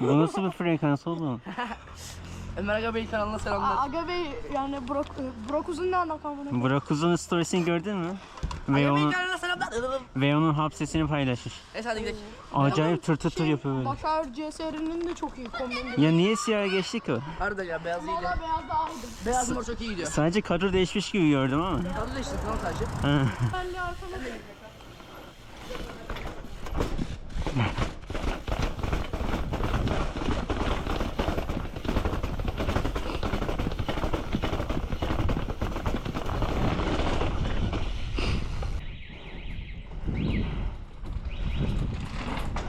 Bu nasıl bir frekans oğlum? Ömer Aga Bey kanalına selamlar. Aga Bey yani Brok, Brok uzun ne alakam bunu? Burak Uzun storiesini gördün mü? Ve Aga Bey onun, kanalına selamlar. ve onun hapsesini paylaşmış. Neyse hadi gidelim. Acayip tır tır tır yapıyor böyle. Başar CSR'nin de çok iyi kombini. Ya niye siyah geçti ki? Harbiden ya beyaz iyiydi. Valla beyaz da aldım. Beyaz mor çok iyi gidiyor. Sadece kadro değişmiş gibi gördüm ama. Tadı da işte tamam sadece. Ben de arkama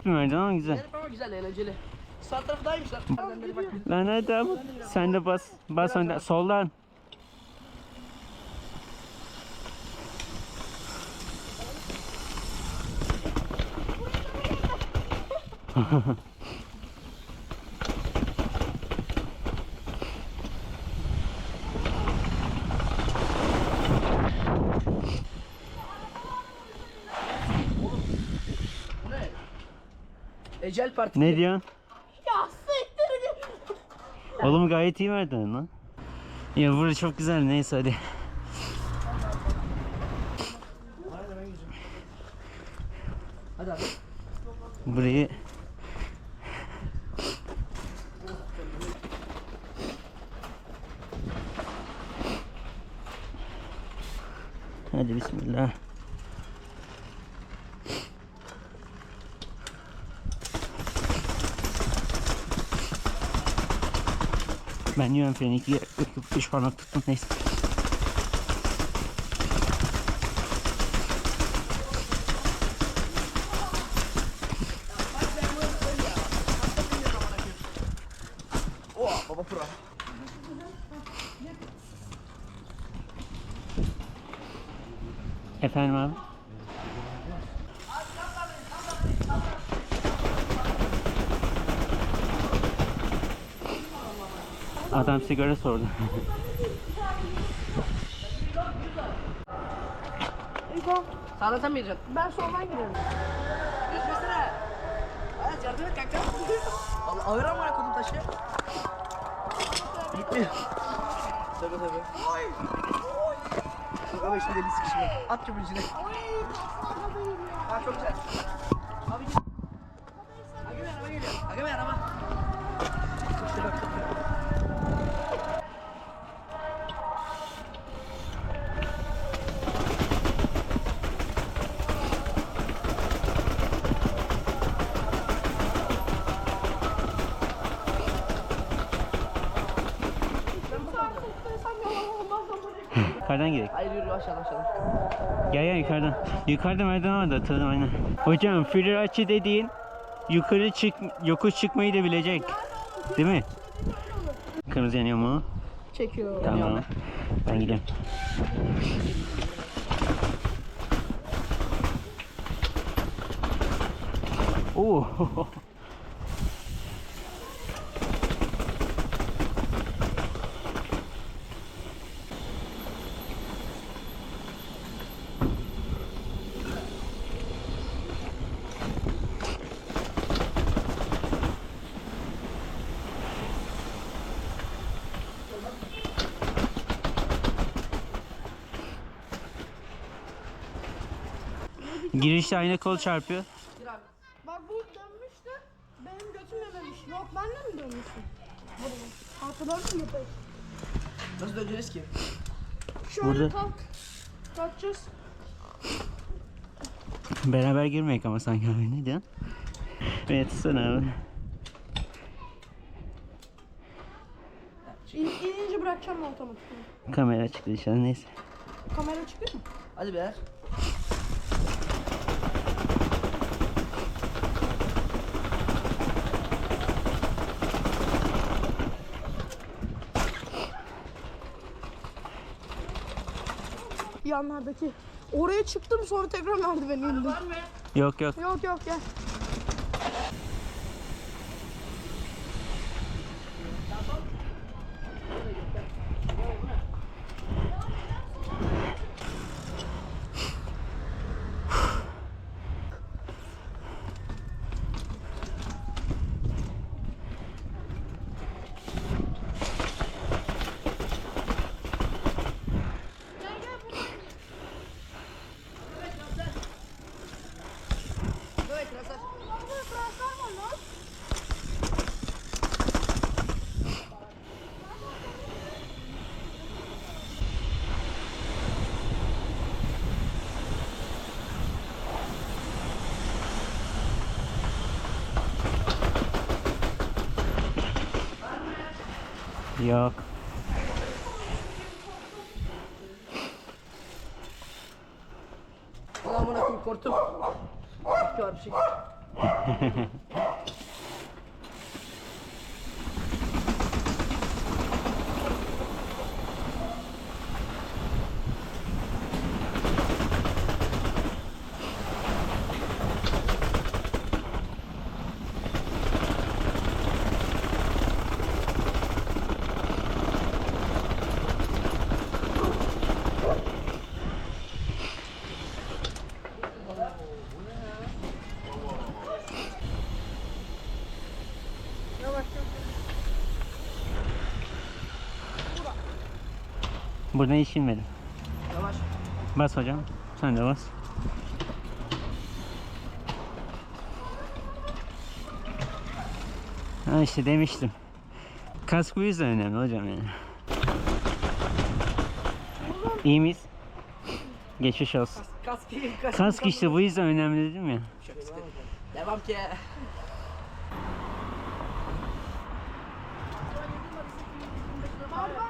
Bilmiyorum ama güzel. Zeynep ama güzel eğlenceli. Sağ iyiymiş lan. Hadi ama sen de bas. Bas önden. Soldan. Ne? Ecel Parti. Ne diyorsun? Ya siktir. Oğlum gayet iyi verdin lan. Ya burası çok güzel neyse hadi. Hadi abi. Burayı Hadi bismillah. Ben yön freni iki, üç, üç parmak tuttum neyse. Adam sigara sordu. Mi gireceksin? ben soldan giriyorum. Geçmesene. Hayat yardım et kanka. Allah ağır ama kodum taşı. Gitmiyor. Tabii tabii. Oy. Oy. Ama işte deli sıkışma. At çöpün içine. Ha çok güzel. Abi git. Aga bir araba geliyor. Aga bir araba. İşte bak çok güzel. Yukarıdan gidelim. Hayır yürü aşağıdan aşağıdan. Gel gel yukarıdan. Yukarıda merdiven var da aynen. Hocam Fibonacci dediğin yukarı çık yokuş çıkmayı da bilecek. Değil mi? Kırmızı yanıyor mu? Çekiyor. Tamam. Ben gidiyorum. Oo. Girişte aynı kol çarpıyor. Bak bu dönmüştü. Benim götüm yememiş. Yok ben de mi dönmüştüm? Buraya. Hatırladın mı pek? Nasıl döneceğiz ki? Şöyle Burada. kalk. Kalkacağız. Beraber girmeyek ama sanki abi ne diyorsun? Evet sen abi. İn, inince bırakacağım ben otomatik. Kamera çıktı dışarı neyse. Kamera çıkıyor mu? Hadi beyler. Yanlardaki. Oraya çıktım sonra tekrar merdiveni indim. Yok yok. Yok yok gel. Yok. Ulan koy korktum. Tepki var bir şey. Buradan hiç inmedim. Yavaş. Bas hocam. Sen de bas. Ha işte demiştim. Kask bu yüzden önemli hocam yani. İyi miyiz? Geçmiş olsun. Kask. Kask, Kask işte bu yüzden önemli dedim ya. Devam ki. Merdiven kalmadı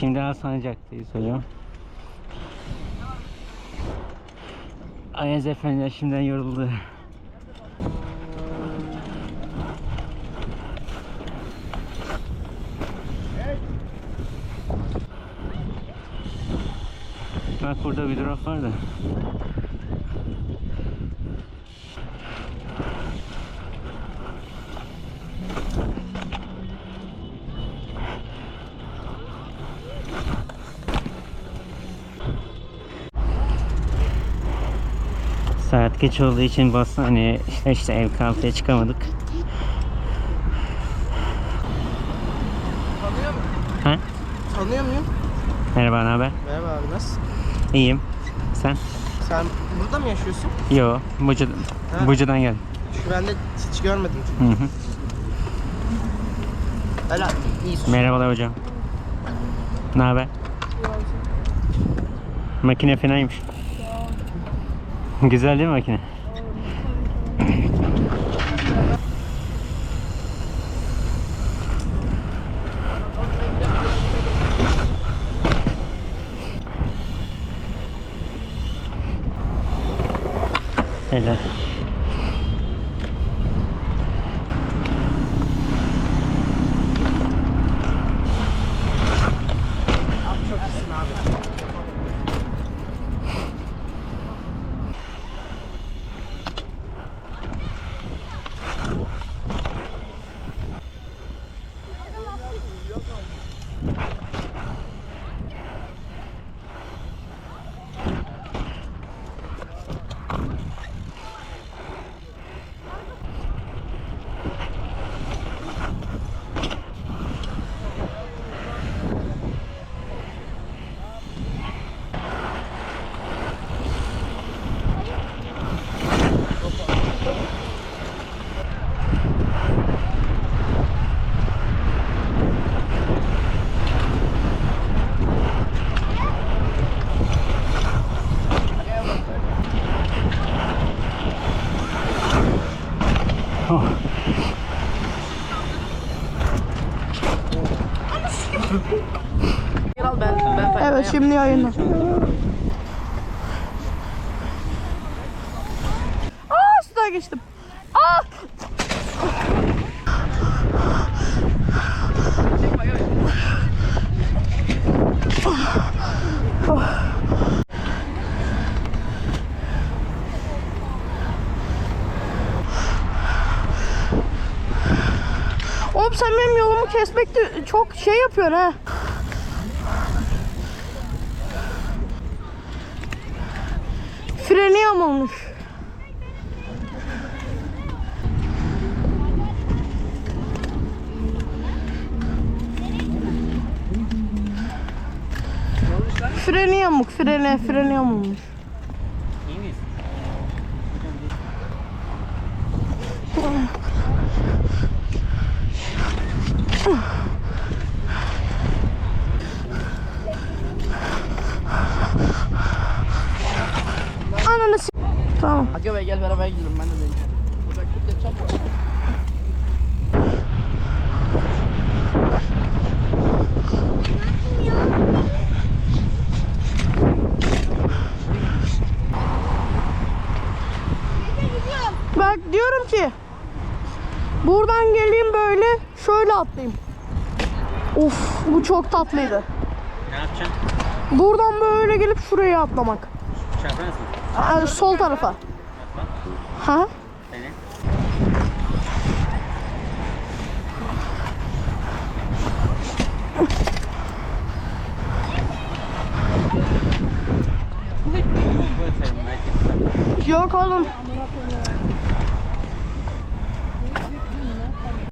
Şimdi Alsancak'tayız hocam. Ayaz Efendi şimdiden yoruldu. Bak burada bir drop var da. Saat geç olduğu için Bostanlı'ya işte, işte ev kahvaltıya çıkamadık. Tanıyor musun? Ha? Tanıyor muyum? Merhaba, ne haber? Merhaba abi nasılsın? İyiyim. Sen? Sen burada mı yaşıyorsun? Yo, Buca'dan, Ha. Buca'dan geldim. Şu ben de hiç görmedim. Hı hı. Öyle iyi sus. Merhabalar hocam. Ne haber? Makine fenaymış. Güzel değil mi makine? Helal. Şimdi yayında. Aa suda geçtim. Aa! Oğlum sen benim yolumu kesmekte çok şey yapıyorsun ha. Freni yamulmuş. Freni yamuk, freni, freni yamulmuş. İyi miyiz? Ananı s- Tamam. Aga Bey gel beraber gidelim ben de deneyeceğim. Burada kurt yapacağım. Bak diyorum ki buradan geleyim böyle şöyle atlayayım. Of bu çok tatlıydı. Ne yapacaksın? Buradan böyle gelip şuraya atlamak. Çapraz mı? Aa, sol tarafa. Ha? Belki. Yok oğlum.